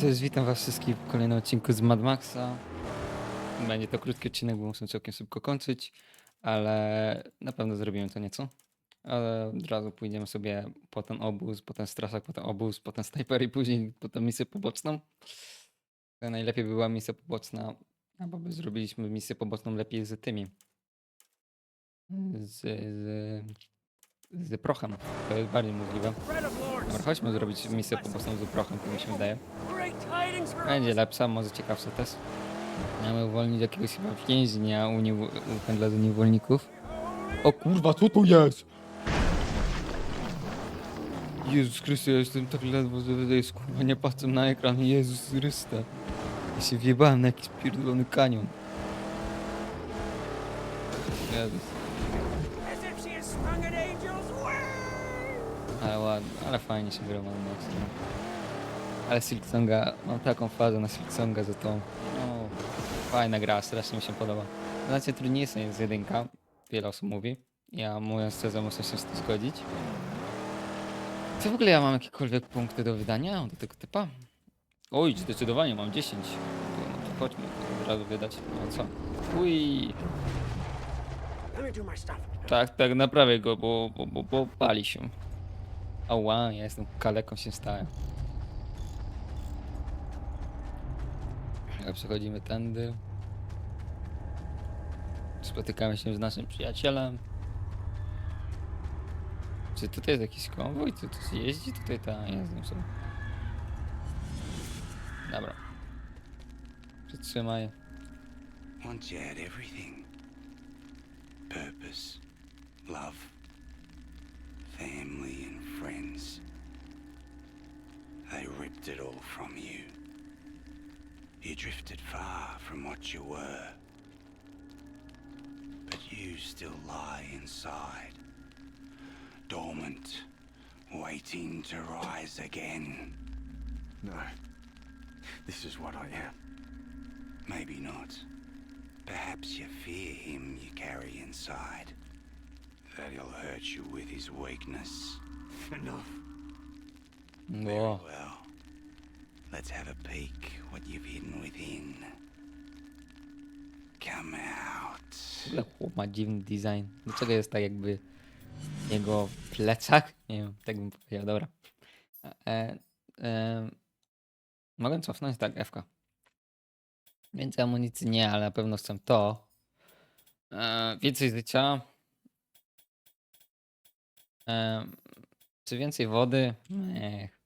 Cześć, witam was wszystkich w kolejnym odcinku z Mad Maxa. Będzie to krótki odcinek, bo muszę całkiem szybko kończyć, ale na pewno zrobimy to nieco. Ale od razu pójdziemy sobie po ten obóz, potem straszak, potem obóz, potem snajper i później potem misję poboczną. To najlepiej by była misja poboczna, albo by zrobiliśmy misję poboczną lepiej z tymi. Z, z, z prochem. To jest bardziej możliwe. Dobra, chodźmy zrobić misję poboczną z prochem, to mi się wydaje. Będzie lepsza, może ciekawsza też. Mamy uwolnić jakiegoś chyba więźnia u, niewo- u handla do niewolników. O kurwa, co tu jest? Jezus Chrystus, ja jestem tak ledwo, jest kurwa, nie patrzę na ekran. Jezus Chryste. Ja się wjebałem na jakiś pierdolony kanion. Jezus. Ale ładnie, ale fajnie się gra Mad Max, no. Ale Silksonga, mam taką fazę na Silksonga, że to no, fajna gra, strasznie mi się podoba. Znaczy trudniejsza jest jedynka, wiele osób mówi. Ja mówiąc szczerze muszę się z tym zgodzić. Co w ogóle ja mam jakiekolwiek punkty do wydania do tego typa? Oj, zdecydowanie mam 10. To, no to chodźmy to od razu wydać. No co? Uj, tak, tak, naprawię go, bo, bo, bo, bo pali się. Ała, ja jestem kaleką się stałem. Przechodzimy tędy. Spotykamy się z naszym przyjacielem. Czy tutaj jest jakiś konwój? Czy ktoś jeździ? Tutaj ta jezdnią sobie. Dobra. Przytrzymaj. Once you had everything purpose, love, family, and friends they ripped it all from you. You drifted far from what you were, but you still lie inside, dormant, waiting to rise again. No. This is what I am. Maybe not. Perhaps you fear him you carry inside. That he'll hurt you with his weakness. Enough. Very well. Let's have a peek what you've hidden within. Come out. W ogóle chłop ma dziwny design. Dlaczego jest tak jakby jego plecak? Nie wiem, tak bym powiedział, dobra. E, e, mogę cofnąć? Tak, F. Więcej amunicji nie, ale na pewno chcę to. E, więcej życia. Czy więcej wody? Ech.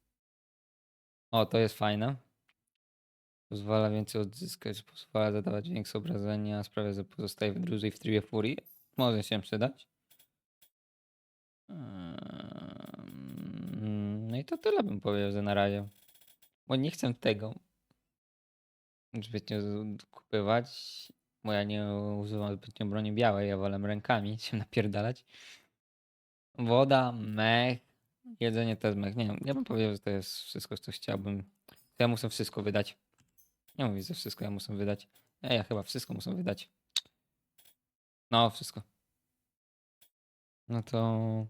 O, to jest fajne. Pozwala więcej odzyskać, pozwala zadawać większe obrażenia, sprawia, że pozostaje dłużej w trybie furii. Może się przydać. No i to tyle bym powiedział, że na razie. Bo nie chcę tego zbytnio kupywać, bo ja nie używam zbytnio broni białej, ja wolę rękami się napierdalać. Woda, mech, jedzenie też mech. Nie wiem, ja bym powiedział, że to jest wszystko, co chciałbym. Ja muszę wszystko wydać. Nie mówię, że wszystko ja muszę wydać. Ja, ja chyba wszystko muszę wydać. No, wszystko. No to...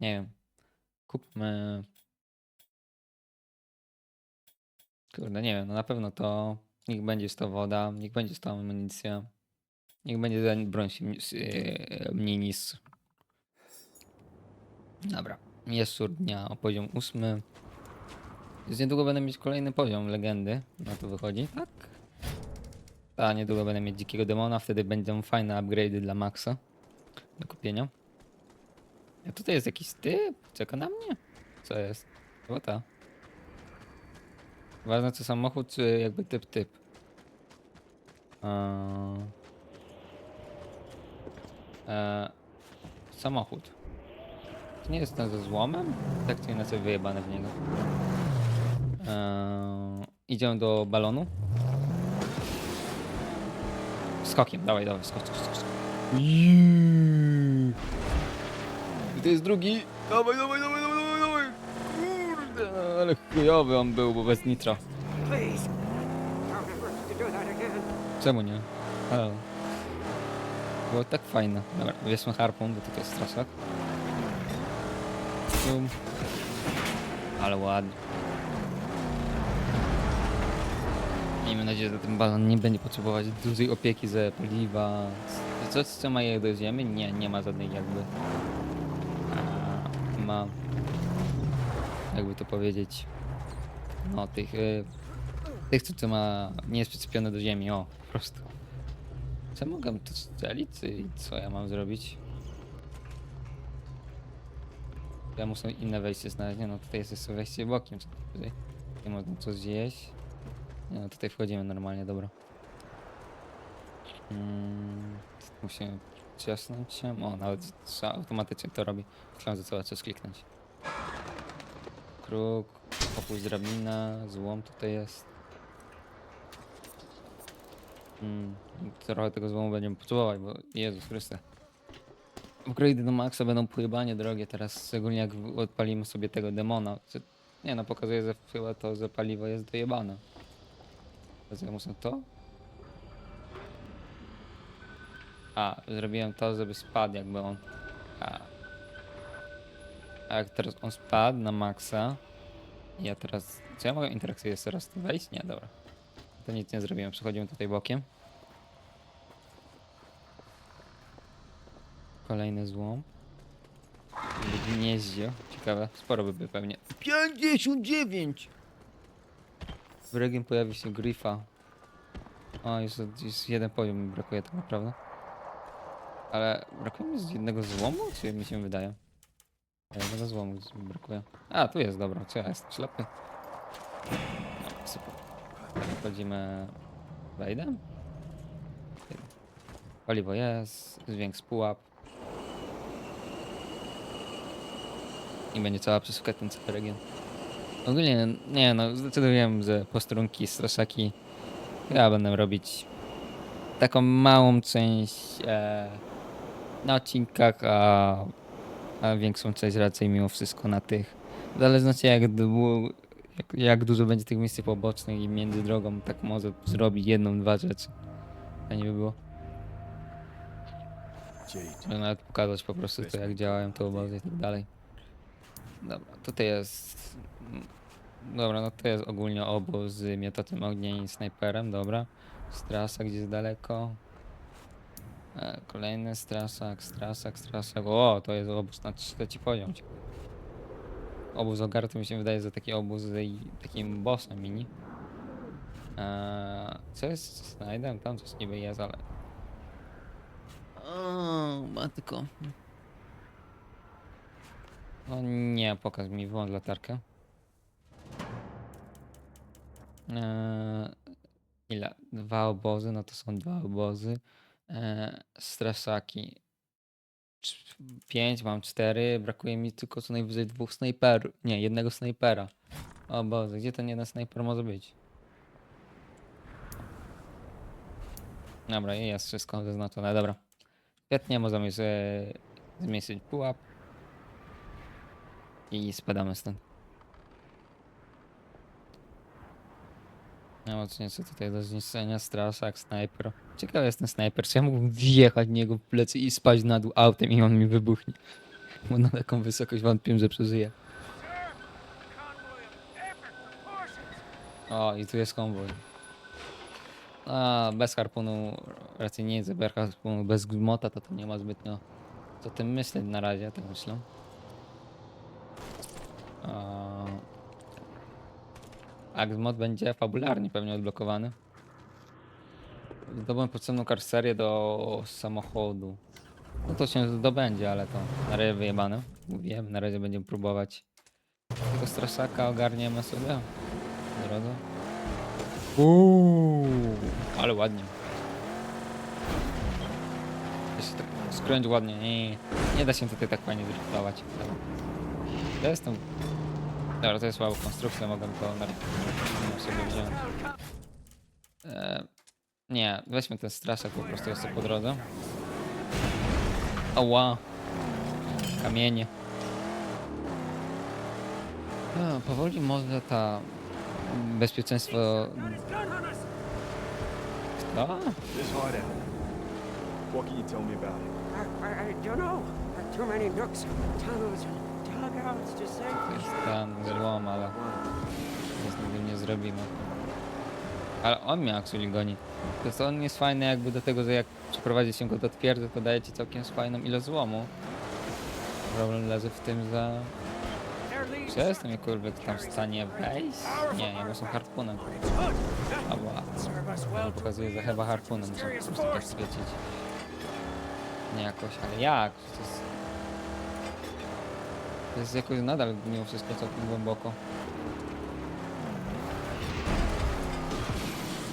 Nie wiem. Kupmy... Kurde, nie wiem, no na pewno to... Niech będzie to woda, niech będzie to amunicja. Niech będzie broń mniej niż... Dobra. Jest sur dnia o poziom ósmy. Już niedługo będę mieć kolejny poziom legendy. Na to wychodzi, tak? A niedługo będę mieć dzikiego demona, wtedy będą fajne upgrade'y dla Maxa do kupienia. A tutaj jest jakiś typ? Czeka na mnie? Co jest? Chyba ta. Ważne czy samochód, czy jakby typ typ. Eee... Eee... Samochód. To nie jest ten ze złomem? Tak czy inaczej wyjebane w niego. Eee, idziemy do balonu. Skokiem, dawaj, dawaj, skocz, skocz, skocz. I to jest drugi. Dawaj, dawaj, dawaj, dawaj, dawaj, dawaj. Kurde, ale chujowy on był, bo bez nitro. Please. Don't ever have to do that again. Czemu nie? Halo. Było tak fajne. Dobra, bierzmy harpun, bo tutaj jest straszak. Ale ładnie. Miejmy nadzieję, że ten balon nie będzie potrzebować dużej opieki ze paliwa. Co, co ma je do ziemi? Nie, nie ma żadnej jakby... A, ma... Jakby to powiedzieć... No, tych... Y, tych, co, ma... Nie jest przyczepione do ziemi, o, po prostu. Co mogę tu strzelić? Czy co ja mam zrobić? Ja muszę inne wejście znaleźć. Nie no, tutaj jest jeszcze wejście bokiem. tutaj. Nie można coś zjeść. Nie no, tutaj wchodzimy normalnie, dobra. Mm, musimy ciasnąć się. O, nawet trzeba automatycznie to robi. Myślałem, że trzeba coś kliknąć. Kruk, opuść drabina, złom tutaj jest. Mm, trochę tego złomu będziemy potrzebować, bo Jezus Chryste. Upgrade do maxa będą pojebanie drogie teraz, szczególnie jak odpalimy sobie tego demona. Nie no, pokazuje, że chyba to, że paliwo jest dojebane. Teraz ja to? A, zrobiłem to, żeby spadł jakby on. A. A jak teraz on spadł na maksa. Ja teraz... Czy ja mogę interakcję jeszcze raz wejść? Nie, dobra. To nic nie zrobiłem, przechodzimy tutaj bokiem. Kolejny złom. Gnieździe. Ciekawe, sporo by było pewnie. 59! W region pojawi się Grifa. O, jeszcze, jeszcze jeden poziom mi brakuje tak naprawdę. Ale brakuje mi z jednego złomu, czy mi się wydaje? Jednego złomu mi brakuje. A, tu jest, dobra, co ja jest? Ślepy? No, super. Wchodzimy... Wejdę? Paliwo jest, dźwięk z pułap. I będzie cała przesłuchać ten cały region. Ogólnie, nie no, zdecydowałem, że posterunki, straszaki ja będę robić taką małą część e, na odcinkach, a, a większą część raczej mimo wszystko na tych. W zależności jak, jak, jak dużo będzie tych misji pobocznych i między drogą, tak może zrobić jedną, dwa rzeczy. To nie by było. Żeby nawet pokazać po prostu to, jak działają te obozy i tak dalej. Dobra, tutaj jest... Dobra, no to jest ogólnie obóz z miotaczem ognia i snajperem, dobra. Strasa gdzieś daleko. E, kolejny strasak, strasak, strasak. O, to jest obóz na trzeci poziom. Obóz ogarty mi się wydaje, że taki obóz z takim bossem mini. E, co jest z Snajdem? Tam coś niby jest, ale... O, matko. O nie, pokaż mi, wyłącz latarkę. Eee, ile? Dwa obozy, no to są dwa obozy. Eee, strasaki. Pięć, mam cztery. Brakuje mi tylko co najwyżej dwóch snajperów. Nie, jednego snajpera. O Boże, gdzie ten jeden snajper może być? Dobra, jest wszystko zaznaczone, dobra. Świetnie, możemy e, zmniejszyć pułap. I spadamy stąd. Nie ma co tutaj do zniszczenia, straszak, snajper. Ciekawy jest ten snajper, czy ja mógłbym wjechać w niego w plecy i spaść na dół autem i on mi wybuchnie. Bo na taką wysokość wątpię, że przeżyje. O, i tu jest konwoj. A, bez harpunu, raczej nie jest bez harpunu, bez gmota to to nie ma zbytnio co tym myśleć na razie, tak myślę. Axmod będzie fabularnie pewnie odblokowany. Zdobądź potrzebną karserię do samochodu. No to się zdobędzie, ale to na razie wyjebane. Mówiłem, na razie będziemy próbować. Tego straszaka ogarniemy sobie. Drodze. Uuu, ale ładnie. Jeszcze tak skręć ładnie. Nie, nie da się tutaj tak fajnie driftować. Ja jestem Dobra, to jest słaba konstrukcja, mogę to na sobie wziąć. E, nie, weźmy ten straszak po prostu jeszcze po drodze. Ała. Kamienie. E, powoli może ta bezpieczeństwo... Kto? What can you tell me about it? I, I, I don't know. Too many nooks, tunnels, to jest ten złom, ale nic z nie zrobimy. Ale on mnie actually goni. To jest on jest fajny jakby do tego, że jak przeprowadzi się go do twierdzy, to daje ci całkiem fajną ilość złomu. Problem leży w tym, że... Czy ja jestem jakkolwiek tam w stanie wejść? Nie, ja muszę harpunem. Ała. To Pokazuje, że chyba harpunem muszę po prostu tak świecić. Nie jakoś, ale jak? Jest jakoś nadal mimo wszystko całkiem głęboko.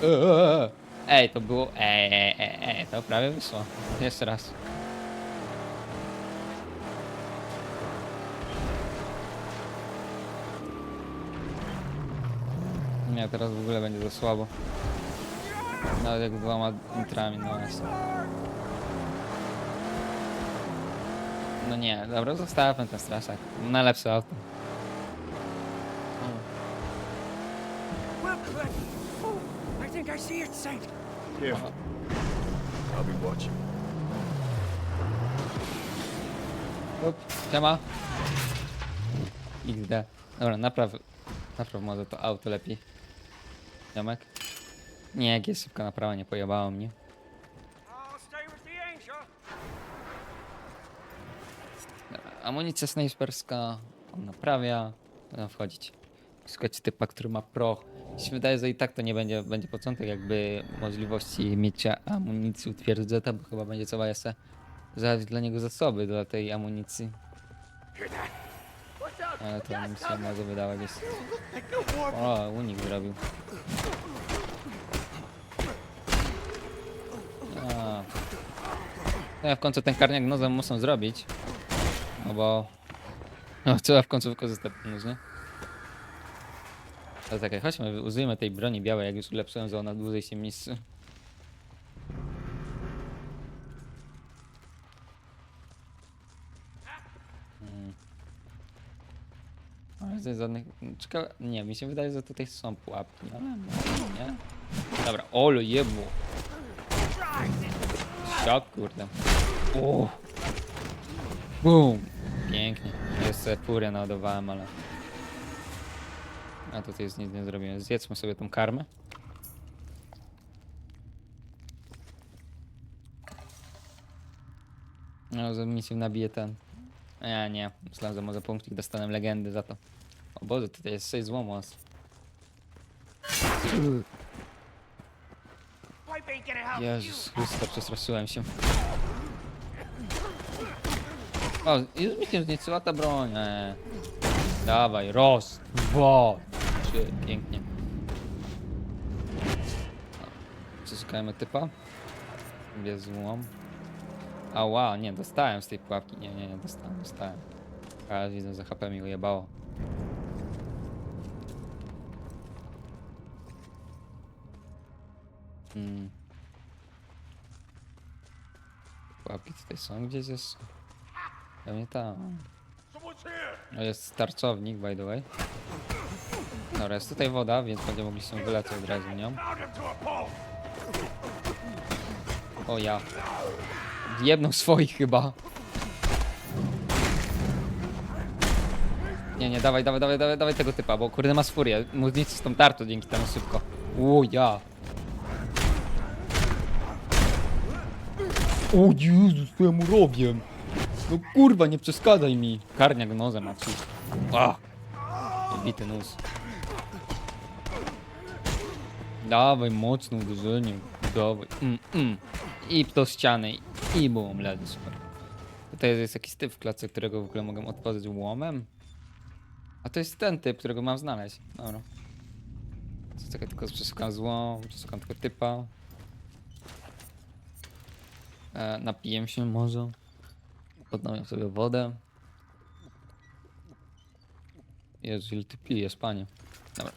Eee, Ej, to było... Ej, ej, ej, to prawie wyszło. Jeszcze raz. Nie, teraz w ogóle będzie za słabo. Nawet jak dwoma litrami, no jest. No nie, dobra, zostawmy ten straszak. Na lepsze auto. Well. Oh, I think I see its sight. Careful. I'll be watching. Up, siema. XD. Dobra, napraw, napraw może to auto lepiej. Ziomek. Nie, jak jest szybka naprawa, nie pojebało mnie. I'll stay with the angel. Dobra, Amunicja snajperska, on naprawia, będą wchodzić. Szukać typa, który ma proch. Mi się wydaje, że i tak to nie będzie, będzie początek jakby możliwości mieć amunicji u twierdzeta, bo chyba będzie trzeba jeszcze znaleźć dla niego zasoby dla tej amunicji. Ale to mi się może wydawać jest... O, unik zrobił. A. No ja w końcu ten karniak nozem muszę zrobić. No bo... No, trzeba w końcu wykorzystać nie? Ale czekaj, chodźmy, użyjmy tej broni białej, jak już ulepszyłem, że ona dłużej się mieści. Mm. Ale żadnych... Ciekawe... Nie, mi się wydaje, że tutaj są pułapki, ale nie. Dobra, olo jebło. Siad, kurde. O! Boom! Pięknie. Jeszcze furię naładowałem, ale... A tutaj jest nic nie zrobiłem. Zjedzmy sobie tą karmę. No, że mi się nabije ten... Ja nie, myślałem, że może punkcik dostanę legendy za to. O Boże, tutaj jest 6 złomu. aż. Pipe ain't gonna help Jezus Chryste, przestraszyłem się. O, już mi się zniszczyła ta broń. Eee. Dawaj, roz, dwa, trzy, pięknie. Przeszukajmy typa. Gdzie złom? Ała, nie, dostałem z tej pułapki. Nie, nie, nie, dostałem, dostałem. Ale widzę, że HP mi ujebało. Hmm. Pułapki tutaj są gdzieś jest. Pewnie tam. To jest tarczownik, by the way. Dobra, jest tutaj woda, więc będziemy mogli się wyleczyć od razu nią. O ja. Jedną swoich chyba. Nie, nie, dawaj, dawaj, dawaj, dawaj, dawaj tego typa, bo kurde ma furię. Mu zniszczyć tą tarczą dzięki temu szybko. O ja. O Jezus, co ja mu robię? No kurwa, nie przeszkadzaj mi. Karniak nozem, a ci. A! Bity nóż. Dawaj, mocno uderzenie. Dawaj. Mm, mm. I do ściany. I bum, leży super. Tutaj jest jakiś typ w klatce, którego w ogóle mogę otworzyć łomem. A to jest ten typ, którego mam znaleźć. Dobra. Czekaj, tylko przeszukam złą, przeszukam tylko typa. E, napiję się może. Podnowię sobie wodę. Jezu, ile ty pijesz, panie. Dobra.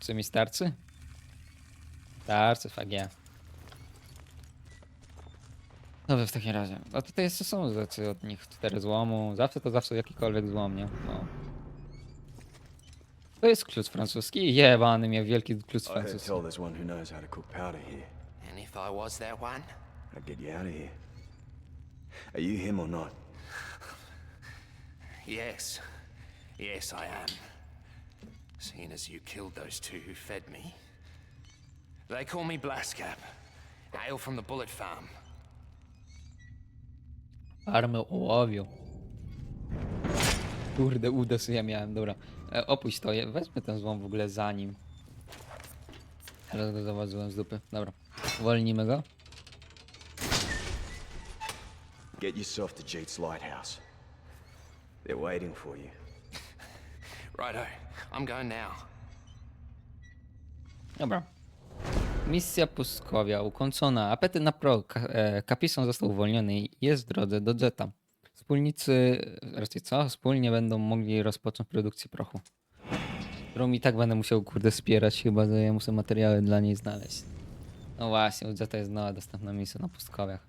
Czy mi starczy? Starczy, yeah. Dobrze, w takim razie. A tutaj jeszcze są rzeczy od nich. Cztery złomu. Zawsze to zawsze jakikolwiek złom, nie? No. To jest klucz francuski. Jebany miał wielki klucz francuski. Tell there's one who knows how to cook powder here. And if I was that one, I'd get you out of here. Are you him or not? yes. Yes, I am. seeing as you killed those two who fed me. They call me Blaskap. Hail from the Bullet Farm. Armę ołowiu. Kurde, uda sobie ja miałem, dobra. E, opuść to, je- wezmę ten złom w ogóle za nim. Teraz go zaważyłem z dupy. Dobra, uwolnimy go. Get yourself to Jade's lighthouse. They're waiting for you. Righto, I'm going now. Dobra. Misja pustkowia ukończona. Apetyt na pro. Ka e, Kapison został uwolniony i jest w drodze do Jetta. Wspólnicy, raczej co? Wspólnie będą mogli rozpocząć produkcję prochu. Którą i tak będę musiał kurde wspierać, chyba że ja muszę materiały dla niej znaleźć. No właśnie, u Jetta jest nowa dostępna misja na pustkowiach.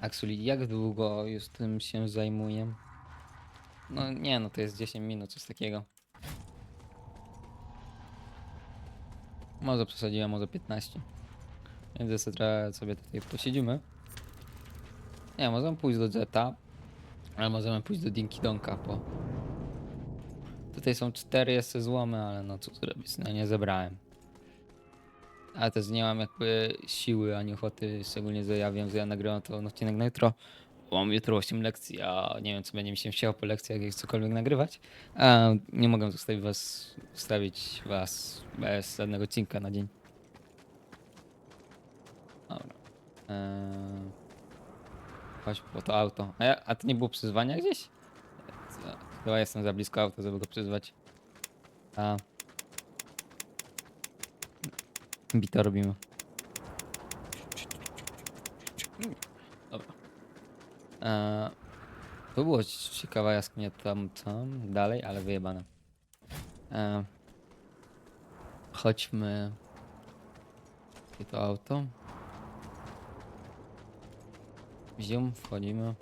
Actually, jak długo już tym się zajmuję? No nie, no to jest 10 minut, coś takiego. Może przesadziłem, może 15. Więc trochę sobie tutaj posiedzimy. Nie, możemy pójść do Jetta. Ale możemy pójść do Dinky Donka, bo... Tutaj są cztery jeszcze złomy, ale no co zrobić, no nie zebrałem. Ale też nie mam jakby siły ani ochoty, szczególnie, że ja wiem, że ja nagrywam to odcinek na jutro. Bo mam jutro 8 lekcji, a nie wiem, co będzie mi się chciało po lekcjach, jak cokolwiek nagrywać. A nie mogę zostawić was, zostawić was bez żadnego odcinka na dzień. Dobra. Eee, chodź po to auto. A, ja, a to nie było przyzwania gdzieś? Co? Chyba jestem za blisko auta, żeby go przyzwać. A. Bita robimy. Dobra. Eee, to było ciekawa jaskinia tam, tam, dalej, ale wyjebane. Eee, chodźmy. Gdzie to auto? Zium, wchodzimy.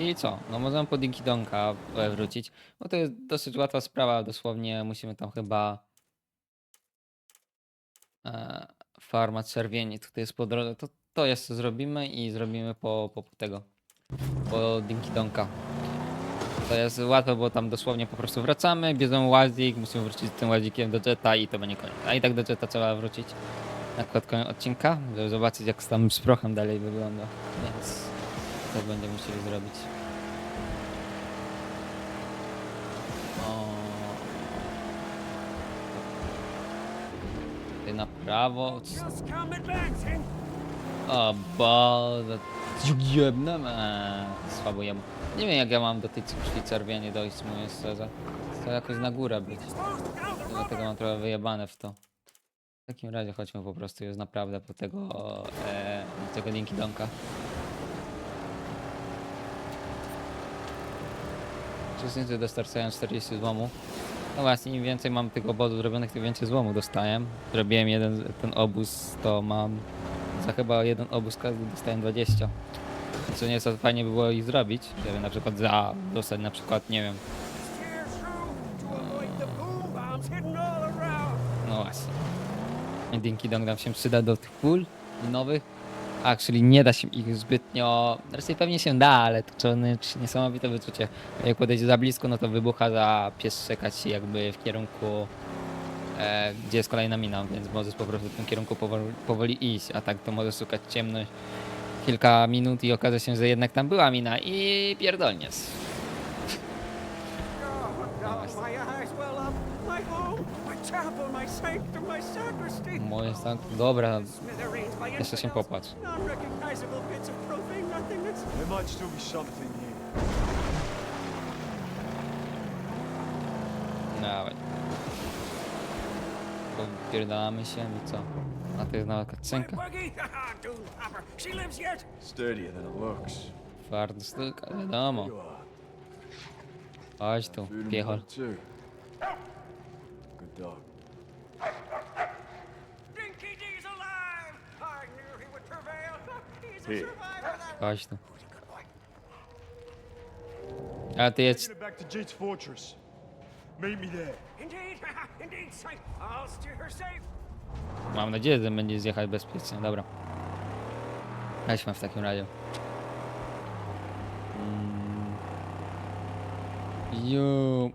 I co? No możemy po Dinky Donka wrócić. No to jest dosyć łatwa sprawa, dosłownie musimy tam chyba e, farma czerwieni tutaj jest po drodze. To, to jeszcze zrobimy i zrobimy po, po tego. Po Dinky Donka. To jest łatwe, bo tam dosłownie po prostu wracamy, bierzemy łazik, musimy wrócić z tym łazikiem do Jetta i to będzie koniec. A i tak do Jetta trzeba wrócić na koniec odcinka, żeby zobaczyć jak tam z prochem dalej wygląda. Więc to będziemy musieli zrobić. O. Tutaj na prawo. O Boże, jebnę, eee, słabo jem. Nie wiem jak ja mam do tej krwi czerwieni dojść, mówię szczerze. To jakoś na górę być. Dlatego mam trochę wyjebane w to. W takim razie chodźmy po prostu już naprawdę po tego, e, tego Dinky Donka. Przeciwnicy dostarczają 40 złomu. No właśnie, im więcej mam tych obozów zrobionych, tym więcej złomu dostaję. Zrobiłem jeden, ten obóz, to mam za chyba jeden obóz każdy dostałem 20. Co nieco fajnie by było ich zrobić, żeby na przykład za dostać na przykład, nie wiem, no właśnie. Dinky Dong nam się przyda do tych pól nowych. Actually nie da się ich zbytnio, raczej pewnie się da, ale to czy niesamowite wyczucie. Jak podejdzie za blisko, no to wybucha, za pies czekać jakby w kierunku e, gdzie jest kolejna mina, więc możesz po prostu w tym kierunku powoli, powoli iść, a tak to możesz szukać ciemność kilka minut i okaże się, że jednak tam była mina i pierdolnie. Oh, God, my eyes well up. My home, my chapel, my sanctum, my sacristy. Moje tak, dobra, jeszcze się popatrz. There might still be something here. Dawaj. Popierdalamy się i co? A to jest nowa yet. Sturdier than it looks. Twarda sztuka, wiadomo. You are. Chodź tu, Food and piechol. too. Dog. Dinky D's alive. I knew he would prevail. He's a Here. survivor. That. Taking it back to Jade's fortress. Meet me there. Indeed, indeed. I'll steer her safe. Mam nadzieję, że będzie zjechać bezpiecznie, dobra. Weźmy w takim razie. Mm.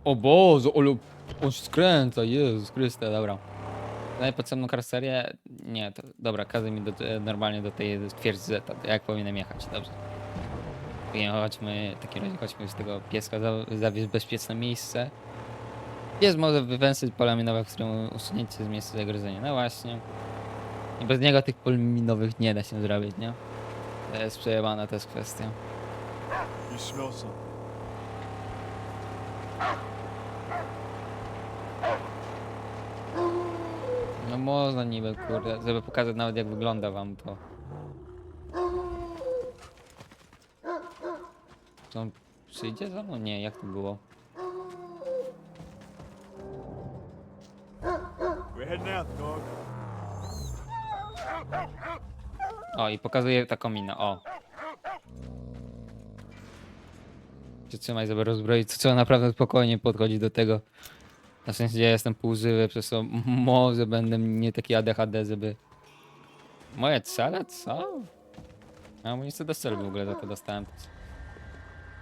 O Boże, ale on skręca, Jezus Chryste, dobra. Daję potrzebną karoserię? Nie, to dobra, każe mi do, normalnie do tej twierdzy Zeta, jak powinienem jechać, dobrze. Nie, chodźmy, w takim razie chodźmy z tego pieska, za- zawieźć bezpieczne miejsce. Pies może wywęszyć pola minowe, w którym usunięcie z miejsca zagrożenia, no właśnie. I bez niego tych pol minowych nie da się zrobić, nie? To jest przejebana też kwestia. You smell something? Można niby, kurde, żeby pokazać nawet jak wygląda wam to. Czy on przyjdzie za mną? Nie, jak to było? O, i pokazuje taką minę, o. Przytrzymaj, żeby rozbroić, trzeba naprawdę spokojnie podchodzić do tego. Na szczęście ja jestem półżywy, przez to może będę nie taki ADHD, żeby... Moje cele? Co? A amunicję do strzelby w ogóle za to dostałem.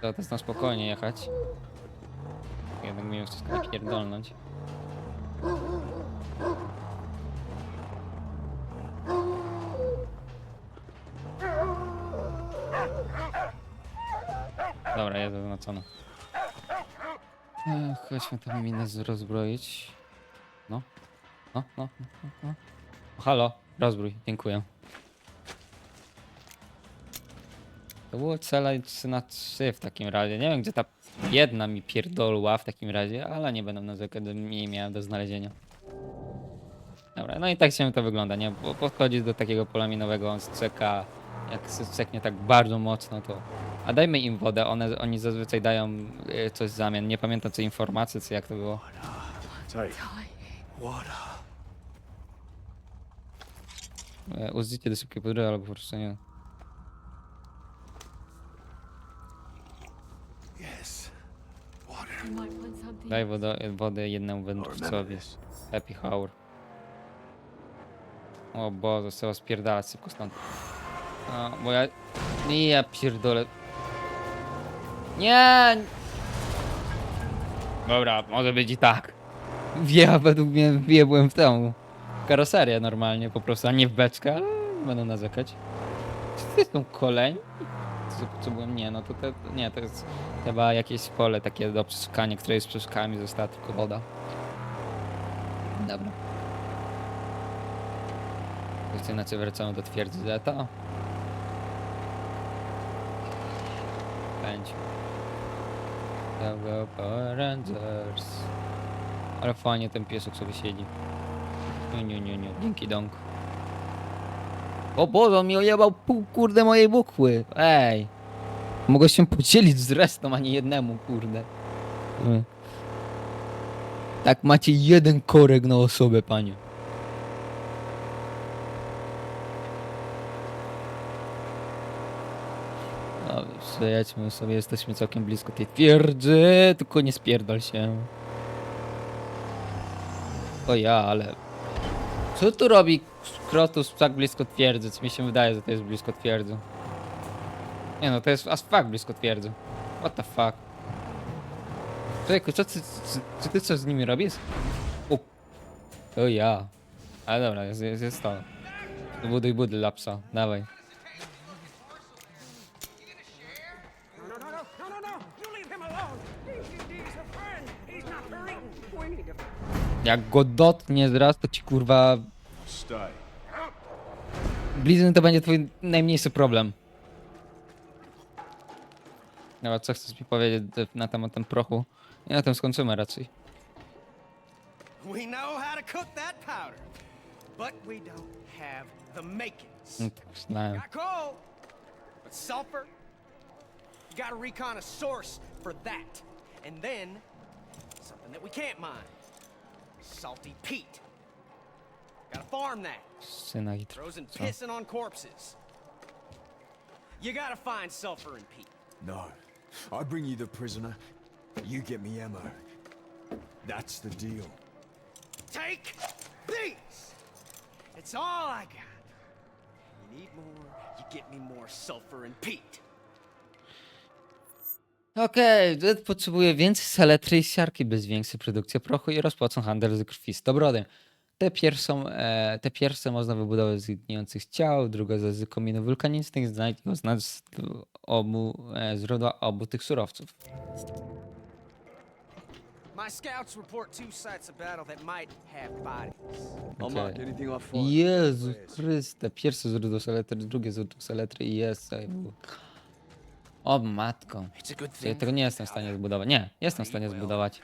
To też na spokojnie jechać. Jednak mi wszystko napierdolnąć. Dobra, jest zaznaczone. Ech, Chodźmy tam minę z- rozbroić. No. No, no, no, no, no. Halo, rozbrój, dziękuję. To było cela 3 na 3 w takim razie. Nie wiem, gdzie ta jedna mi pierdolła w takim razie, ale nie będę narzekać, że mniej miałem do znalezienia. Dobra, no i tak się to wygląda, nie? Bo podchodzisz do takiego pola minowego, on czeka, jak strzeknie tak bardzo mocno, to... A dajmy im wodę, one, oni zazwyczaj dają e, coś w zamian. Nie pamiętam, co informacje, czy jak to było. Take. Water. E, Użycie do szybkiej podróży albo po prostu nie. Yes. Water. You might find something. Daj wodę, wodę jednemu this. Happy hour. O Boże, trzeba spierdalać szybko stąd. No, bo ja... Nie, ja pierdolę. Nie! Dobra, może być i tak. Ja według mnie wjebłem w tą karoserię normalnie po prostu, a nie w beczkę, ale będę narzekać. Czy to są koleń? Co potrzebuję? Nie, no to, te, nie, to jest chyba jakieś pole takie do przeszukania, które jest przeszukami, została tylko woda. Dobra. Jeszcze inaczej wracamy do twierdzy Zeta. Pędź. Go, go, Power Rangers. Ale fajnie ten piesek sobie siedzi. Nie, nie, nie, nie. Dzięki dąg. O Boże, on mi ojebał pół kurde mojej bukły. Ej. Mogę się podzielić z resztą, a nie jednemu, kurde. Tak macie jeden korek na osobę, panie. Przejedźmy sobie, jesteśmy całkiem blisko tej twierdzy, tylko nie spierdol się. O ja, ale... Co tu robi Krotus tak blisko twierdzy? Co mi się wydaje, że to jest blisko twierdzy. Nie no, to jest aż fuck blisko twierdzy. What the fuck? Człowieku, co ty, czy ty z nimi robisz? O, o ja. Ale dobra, jest, jest, jest to. Buduj budy lapsa, dawaj. Jak go dotkniesz raz, to ci kurwa... Blizny to będzie twój najmniejszy problem. Dobra, co chcesz mi powiedzieć na temat ten prochu? I na tym skończymy raczej. No, tak myślałem. You gotta recon a source for that. And then, something that we can't mine. Salty peat. Gotta farm that. Synagit. Throws and oh. pissing on corpses. You gotta find sulfur and peat. No. I bring you the prisoner. You get me ammo. That's the deal. Take these! It's all I got. You need more, you get me more sulfur and peat. Okej, okay, potrzebuje więcej saletry i siarki, by zwiększyć produkcję prochu i rozpocą handel z krwistobrodem. Te pierwszą, e, te pierwsze można wybudować z gnijących ciał, druga z kominów wulkanicznych, znajdź i oznacz obu, e, źródła obu tych surowców. My scouts report two sites of battle that might have bodies. I'll Okej. mark anything I find. Jezu Chryste, pierwsze źródło saletry, drugie źródło saletry i jest. ej, O matko. Thing. tego nie jestem w stanie zbudować. Nie, jestem w stanie zbudować.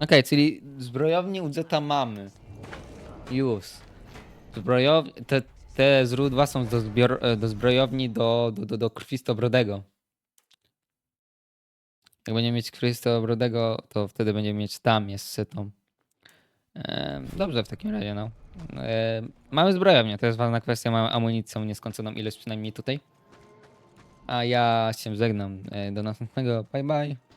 Okej, czyli zbrojownię UZ mamy. Już. Zbrojow... Te, te źródła są do, zbior... do zbrojowni do, do, do, do krwistobrodego. Jak będziemy mieć krwistobrodego, to wtedy będziemy mieć tam jeszcze tą. E, dobrze w takim razie, no. E, mamy zbrojownię, to jest ważna kwestia. Mamy amunicję, nieskończoną ilość przynajmniej tutaj. A ja się żegnam. E, do następnego. Bye bye.